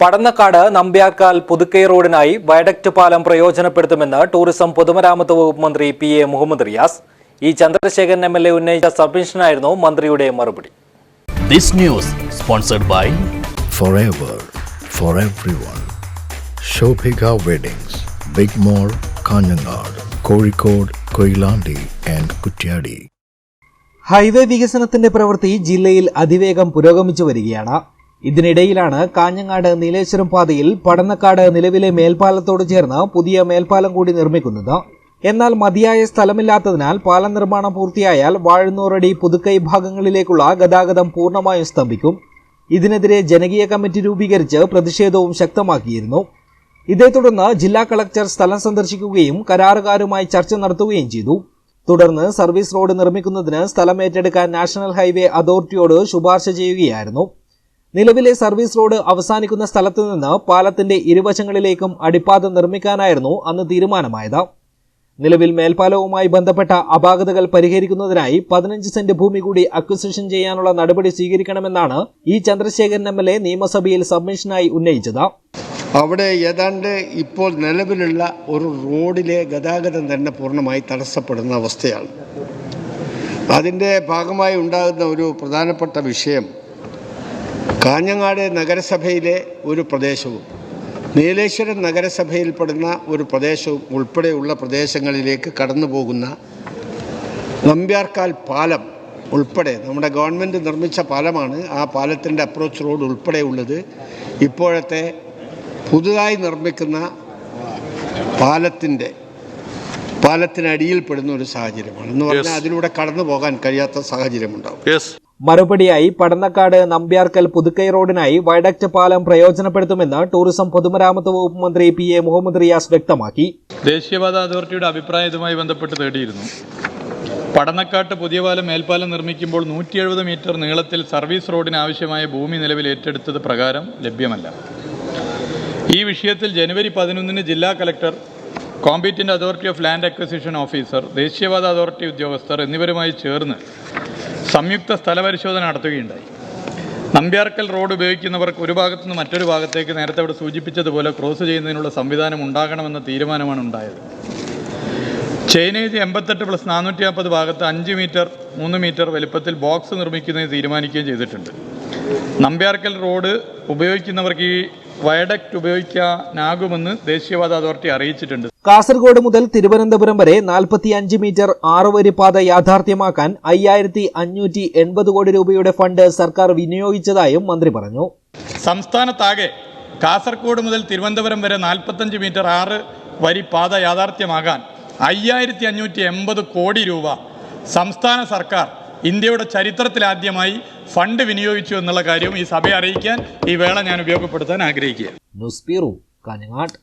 പടന്നക്കാട് നമ്പ്യാർക്കാൽ പുതുക്കൈ റോഡിനായി വയഡക്ട് പാലം പ്രയോജനപ്പെടുത്തുമെന്ന് ടൂറിസം പൊതുമരാമത്ത് വകുപ്പ് മന്ത്രി P A Muhammad Riyas E Chandrasekharan M L A ഉന്നയിച്ച സബ്മിഷനായിരുന്നു മന്ത്രിയുടെ മറുപടി This news sponsored by forever for everyone. Shobhika Weddings, Big Mall, Kanyanad, Kozhikode, Koilandi and Kutyadi. Highway വികസനത്തിന്റെ പ്രവൃത്തി ജില്ലയിൽ അതിവേഗം പുരോഗമിച്ചു വരികയാണ് ഇതിനിടയിലാണ് കാഞ്ഞങ്ങാട് നീലേശ്വരം പാതയിൽ പടന്നക്കാട് നിലവിലെ മേൽപ്പാലത്തോട് ചേർന്ന് പുതിയ മേൽപ്പാലം കൂടി നിർമ്മിക്കുന്നത്. എന്നാൽ മതിയായ സ്ഥലമില്ലാത്തതിനാൽ പാലം നിർമ്മാണം പൂർത്തിയായാൽ വാഴുന്നൂറടി പുതുക്കൈ ഭാഗങ്ങളിലേക്കുള്ള ഗതാഗതം പൂർണമായും സ്തംഭിക്കും. ഇതിനെതിരെ ജനകീയ കമ്മിറ്റി രൂപീകരിച്ച് പ്രതിഷേധവും ശക്തമാക്കിയിരുന്നു. ഇതേ തുടർന്ന് ജില്ലാ കളക്ടർ സ്ഥലം സന്ദർശിക്കുകയും കരാറുകാരുമായി ചർച്ച നടത്തുകയും ചെയ്തു. തുടർന്ന് സർവീസ് റോഡ് നിർമ്മിക്കുന്നതിന് സ്ഥലം ഏറ്റെടുക്കാൻ നാഷണൽ ഹൈവേ അതോറിറ്റിയോട് ശുപാർശ ചെയ്യുകയായിരുന്നു. നിലവിലെ സർവീസ് റോഡ് അവസാനിക്കുന്ന സ്ഥലത്തു നിന്ന് പാലത്തിന്റെ ഇരുവശങ്ങളിലേക്കും അടിപ്പാത നിർമ്മിക്കാനായിരുന്നു അന്ന് തീരുമാനമായത്. നിലവിൽ മേൽപ്പാലവുമായി ബന്ധപ്പെട്ട അപാകതകൾ പരിഹരിക്കുന്നതിനായി പതിനഞ്ച് സെന്റ് ഭൂമി കൂടി അക്വിസിഷൻ ചെയ്യാനുള്ള നടപടി സ്വീകരിക്കണമെന്നാണ് E Chandrasekharan M L A നിയമസഭയിൽ സബ്മിഷനായി ഉന്നയിച്ചത്. അവിടെ ഏതാണ്ട് ഇപ്പോൾ നിലവിലുള്ള ഒരു റോഡിലെ ഗതാഗതം തന്നെ പൂർണമായി തടസ്സപ്പെടുന്ന അവസ്ഥയാണ്. അതിന്റെ ഭാഗമായി ഉണ്ടാകുന്ന ഒരു പ്രധാനപ്പെട്ട വിഷയം കാഞ്ഞങ്ങാട് നഗരസഭയിലെ ഒരു പ്രദേശവും നീലേശ്വരം നഗരസഭയിൽപ്പെടുന്ന ഒരു പ്രദേശവും ഉൾപ്പെടെയുള്ള പ്രദേശങ്ങളിലേക്ക് കടന്നു പോകുന്ന നമ്പ്യാർക്കാൽ പാലം ഉൾപ്പെടെ നമ്മുടെ ഗവൺമെന്റ് നിർമ്മിച്ച പാലമാണ് ആ പാലത്തിന്റെ അപ്രോച്ച് റോഡ് ഉൾപ്പെടെയുള്ളത് ഇപ്പോഴത്തെ പുതുതായി നിർമ്മിക്കുന്ന പാലത്തിന്റെ പാലത്തിനടിയിൽപ്പെടുന്ന ഒരു സാഹചര്യമാണ്. എന്ന് പറഞ്ഞാൽ അതിലൂടെ കടന്നു പോകാൻ കഴിയാത്ത സാഹചര്യമുണ്ടാവും. മറുപടിയായി പടന്നക്കാട് നമ്പ്യാർക്കൽ പുതുക്കൈ റോഡിനായി വയഡക്ട് പാലം പ്രയോജനപ്പെടുത്തുമെന്ന് ടൂറിസം പൊതുമരാമത്ത് വകുപ്പ് മന്ത്രി പി എ മുഹമ്മദ് റിയാസ് വ്യക്തമാക്കി. ദേശീയപാത അതോറിറ്റിയുടെ അഭിപ്രായം ഇതുമായി ബന്ധപ്പെട്ട് തേടിയിരുന്നു. പടന്നക്കാട്ട് പുതിയ പാലം മേൽപ്പാലം നിർമ്മിക്കുമ്പോൾ നൂറ്റി എഴുപത് മീറ്റർ നീളത്തിൽ സർവീസ് റോഡിന് ആവശ്യമായ ഭൂമി നിലവിൽ ഏറ്റെടുത്തത് പ്രകാരം ലഭ്യമല്ല. ഈ വിഷയത്തിൽ ജനുവരി പതിനൊന്നിന് ജില്ലാ collector competent authority of land acquisition officer ദേശീയപാത അതോറിറ്റി ഉദ്യോഗസ്ഥർ എന്നിവരുമായി ചേർന്ന് സംയുക്ത സ്ഥലപരിശോധന നടത്തുകയുണ്ടായി. നമ്പ്യാർക്കൽ റോഡ് ഉപയോഗിക്കുന്നവർക്ക് ഒരു ഭാഗത്തു നിന്ന് മറ്റൊരു ഭാഗത്തേക്ക് നേരത്തെ അവിടെ സൂചിപ്പിച്ചതുപോലെ ക്രോസ് ചെയ്യുന്നതിനുള്ള സംവിധാനം ഉണ്ടാകണമെന്ന തീരുമാനമാണ് ഉണ്ടായത്. ചൈനേജ് എൺപത്തെട്ട് പ്ലസ് നാനൂറ്റി നാൽപ്പത് ഭാഗത്ത് അഞ്ച് മീറ്റർ മൂന്ന് മീറ്റർ വലിപ്പത്തിൽ ബോക്സ് നിർമ്മിക്കുന്നതിന് തീരുമാനിക്കുകയും ചെയ്തിട്ടുണ്ട്. നമ്പ്യാർക്കൽ റോഡ് ഉപയോഗിക്കുന്നവർക്ക് ഈ വയഡക്റ്റ് ഉപയോഗിക്കാനാകുമെന്ന് ദേശീയപാത അതോറിറ്റി അറിയിച്ചിട്ടുണ്ട്. കാസർഗോഡ് മുതൽ തിരുവനന്തപുരം വരെ 45 മീറ്റർ ആറുവരി പാത യാഥാർത്ഥ്യമാക്കാൻ അയ്യായിരത്തി അഞ്ഞൂറ്റി എൺപത് കോടി രൂപയുടെ ഫണ്ട് സർക്കാർ വിനിയോഗിച്ചതായും മന്ത്രി പറഞ്ഞു. സംസ്ഥാനത്താകെ കാസർഗോഡ് മുതൽ തിരുവനന്തപുരം വരെ നാൽപ്പത്തഞ്ച് മീറ്റർ ആറ് വരി പാത യാഥാർത്ഥ്യമാകാൻ അയ്യായിരത്തി അഞ്ഞൂറ്റി എൺപത് കോടി രൂപ സംസ്ഥാന സർക്കാർ ഇന്ത്യയുടെ ചരിത്രത്തിലാദ്യമായി ഫണ്ട് വിനിയോഗിച്ചു എന്നുള്ള കാര്യവും ഈ സഭയെ അറിയിക്കാൻ ഈ വേള ഞാൻ ഉപയോഗപ്പെടുത്താൻ ആഗ്രഹിക്കുക ന്യൂസ് ബ്യൂറോ കാഞ്ഞങ്ങാട്